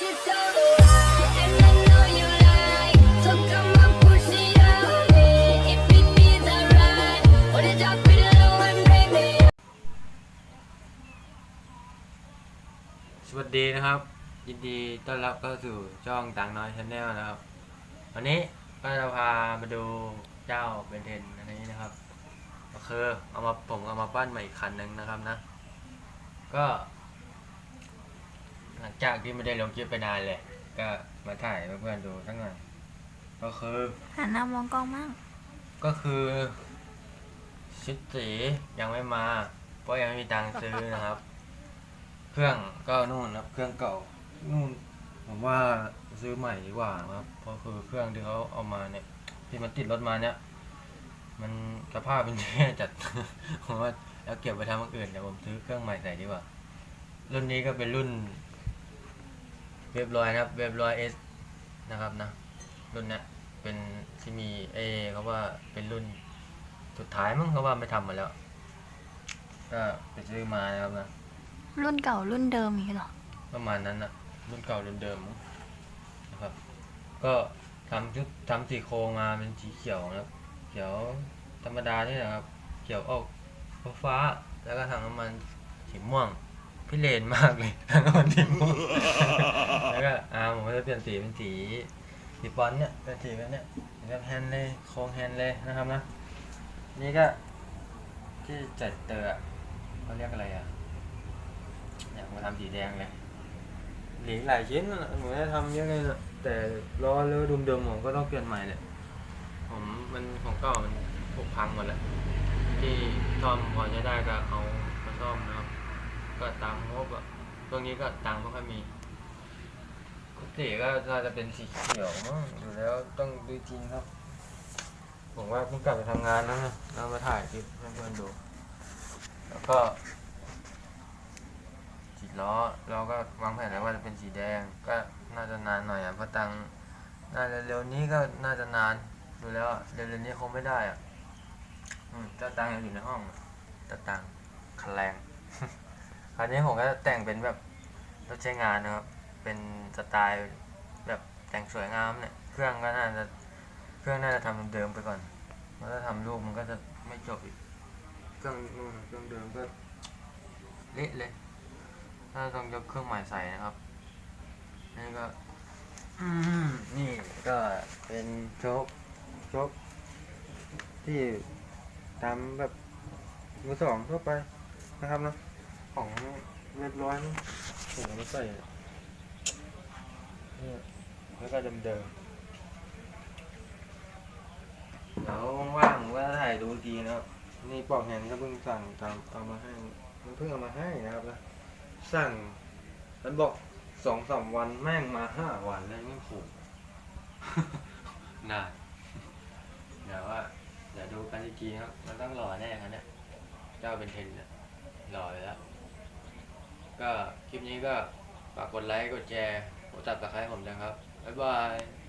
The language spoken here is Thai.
สวัสดีนะครับ ยินดีต้อนรับเข้าสู่ช่องตังน้อยชาแนลนะครับ วันนี้ก็จะพามาดูเจ้าเบนเทนอันนี้นะครับก็คือเอามาผมเอามาปั้นใหม่อีกคันหนึ่งนะครับนะ ก็ หลังจากที่ไม่ได้ลงคลิปไปนานเลย ก็มาถ่ายให้เพื่อนๆดูสักหน่อยก็คือ หันหน้ามองกล้องมั่งก็คือชุดสียังไม่มา เพราะยังไม่มีตังค์ซื้อนะครับ เครื่องก็นู่นครับ เครื่องเก่านู่นผมว่าซื้อใหม่ดีกว่าครับเพราะคือเครื่องที่เขาเอามาเนี่ย ที่มันติดรถมาเนี่ย มันสภาพเป็นแย่จัด ผมว่าแล้วเก็บไปทำอย่างอื่นเดี๋ยวผมซื้อเครื่องใหม่ใส่ดีกว่า รุ่นนี้ก็เป็นรุ่น เว็บรอยนะครับ เว็บรอยเอสนะครับนะ รุ่นเนี้ยเป็นที่มีเอเขาว่าเป็นรุ่นสุดท้ายมั้งเขาว่าไม่ทำมาแล้ว ก็ไปซื้อมานะครับนะ รุ่นเก่ารุ่นเดิมอย่างนี้เหรอ ประมาณนั้นนะรุ่นเก่ารุ่นเดิมมั้งนะครับ ก็ทำชุดทำสีโครงมาเป็นสีเขียวนะครับ เขียวธรรมดานี่แหละครับ เขียวออกฟ้าๆแล้วก็ทางน้ำมันสีม่วง พิเรนมากเลยทางน้ำมันสีม่วงแล้วก็อาผมก็จะเปลี่ยนสีเป็นสีสีฟอนเนี่ยเป็นสีแบบเนี้ยแบบแฮนเลยโครงแฮนเลยนะครับนะนี่ก็ที่จัดเตอร์เขาเรียกอะไรอะอยากมาทำสีแดงเลยหลีหลายชิ้นน่ะเหมือนจะทำเยอะเลยนะแต่ล้อเลือดุมเดิมๆผมก็ต้องเปลี่ยนใหม่เลยผมมันของเก่ามันผุพังหมดแล้วที่ซ่อมพอจะได้ก็เอามาซ่อมนะ ก็ตามงบอะช่วงนี้ก็ตังค์ไม่ค่อยมีปกติก็น่าจะเป็นสีเขียวมั้งอยู่แล้วต้องดูจริงครับผมว่าเพิ่งกลับไปทำงานแล้วนะเรามาถ่ายคลิปให้เพื่อนดู แล้วก็สีล้อเราก็วางแผนแล้วว่าจะเป็นสีแดงก็น่าจะนานหน่อยอะเพราะตังค์น่าจะเร็วนี้ก็น่าจะนานดูแล้วอะเร็วๆนี้คงไม่ได้อะอืมเจ้าตังค์ยังอยู่ในห้องเจ้าตังค์คัง ราวนี้ผมก็แต่งเป็นแบบรถใช้งานนะครับ เป็นสไตล์แบบแต่งสวยงามเนี่ย เครื่องก็น่าจะ เครื่องน่าจะทำเดิมไปก่อนเพราะถ้าทำรูปมันก็จะไม่จบอีก เครื่องนู่นเครื่องเดิมก็เละเลย ถ้าต้องยกเครื่องใหม่ใส่นะครับ นี่ก็ อืม นี่ก็เป็นโชคโชคที่ทำแบบมือสองทั่วไปนะครับเนอะ ของเรียบร้อยมั้งผมเอามาใส่เนี่ยแล้วก็เดิมๆเดี๋ยวว่างๆผมก็ถ่ายดูอีกทีนะครับนี่ปลอกแฮนด์ก็เพิ่งสั่งทำเอามาให้มันเพิ่งเอามาให้นะครับนะสั่งมันบอกสองสามวันแม่งมาห้าวันแล้วนี่ผูก นานเดี๋ยวว่าเดี๋ยวดูกันอีกทีครับ มันต้องรอแน่ครับเนี่ยเจ้าเป็นเทนเนี่ยรออยู่แล้ว ก็คลิปนี้ก็ฝากกดไลค์ กดแชร์กดติดตะไคร้ผมนะครับ บ๊ายบาย